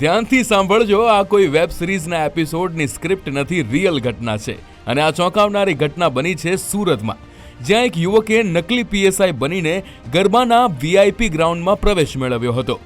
ધ્યાનથી સાંભળજો, આ કોઈ વેબ સિરીઝના એપિસોડની સ્ક્રિપ્ટ નથી, રિયલ ઘટના છે. અને આ ચોંકાવનારી ઘટના બની છે સુરતમાં, જ્યાં એક યુવકે નકલી પીએસઆઈ બનીને ગરબાના વીઆઈપી ગ્રાઉન્ડમાં પ્રવેશ મેળવ્યો હતો.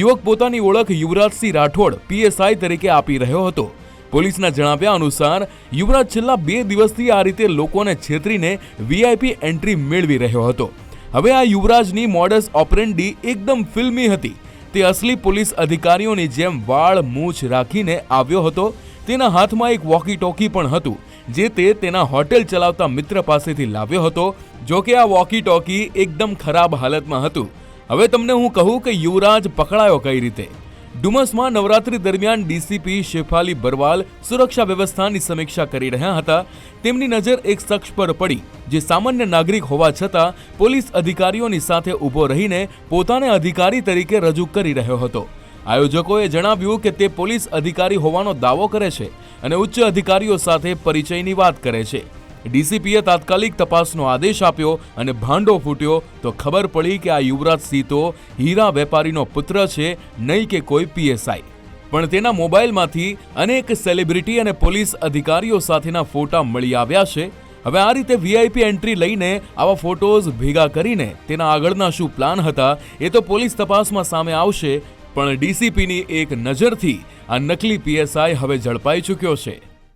યુવક પોતાની ઓળખ યુવરાજસિંહ રાઠોડ પીએસઆઈ તરીકે આપી રહ્યો હતો. પોલીસના જણાવ્યા અનુસાર, યુવરાજ છેલ્લા બે દિવસથી આ રીતે લોકોને છેતરીને વીઆઈપી એન્ટ્રી મેળવી રહ્યો હતો. હવે આ યુવરાજની મોડસ ઓપરેન્ડી એકદમ ફિલ્મી હતી. તે અસલી પોલીસ અધિકારીઓની જેમ વાળ મૂછ રાખીને આવ્યો હતો. તેના હાથમાં એક વોકી ટોકી પણ હતું, જે તે તેના હોટેલ ચલાવતા મિત્ર પાસેથી લાવ્યો હતો, જો કે આ વોકી ટોકી એકદમ ખરાબ હાલતમાં હતું. હવે તમને હું કહું કે યુવરાજ પકડાયો કઈ રીતે? ડુમસમાં નવરાત્રી દરમિયાન ડીસીપી શેફાલી બરવાલ સુરક્ષા વ્યવસ્થાની સમીક્ષા કરી રહ્યા હતા. તેમની નજર એક શખ્સ પર પડી, જે સામાન્ય નાગરિક હોવા છતાં પોલીસ અધિકારીઓની સાથે ઊભો રહીને પોતાને અધિકારી તરીકે રજૂ કરી રહ્યો હતો. આયોજકોએ જણાવ્યું કે તે પોલીસ અધિકારી હોવાનો દાવો કરે છે અને ઉચ્ચ અધિકારીઓ સાથે પરિચયની વાત કરે છે. ડીસીપીએ તાત્કાલિક તપાસનો આદેશ આપ્યો અને ભાંડો ફૂટ્યો તો ખબર પડી કે આ યુવરાજ સિંહ તો હીરા વેપારીનો પુત્ર છે, નહીં કે કોઈ પીએસઆઈ. પણ તેના મોબાઈલમાંથી અનેક સેલિબ્રિટી અને પોલીસ અધિકારીઓ સાથેના ફોટા મળી આવ્યા છે. હવે આ રીતે વીઆઈપી એન્ટ્રી લઈને આવા ફોટોઝ ભેગા કરીને તેના આગળના શું પ્લાન હતા એ તો પોલીસ તપાસમાં સામે આવશે, પણ ડીસીપીની એક નજરથી આ નકલી પીએસઆઈ હવે ઝડપાઈ ચૂક્યો છે.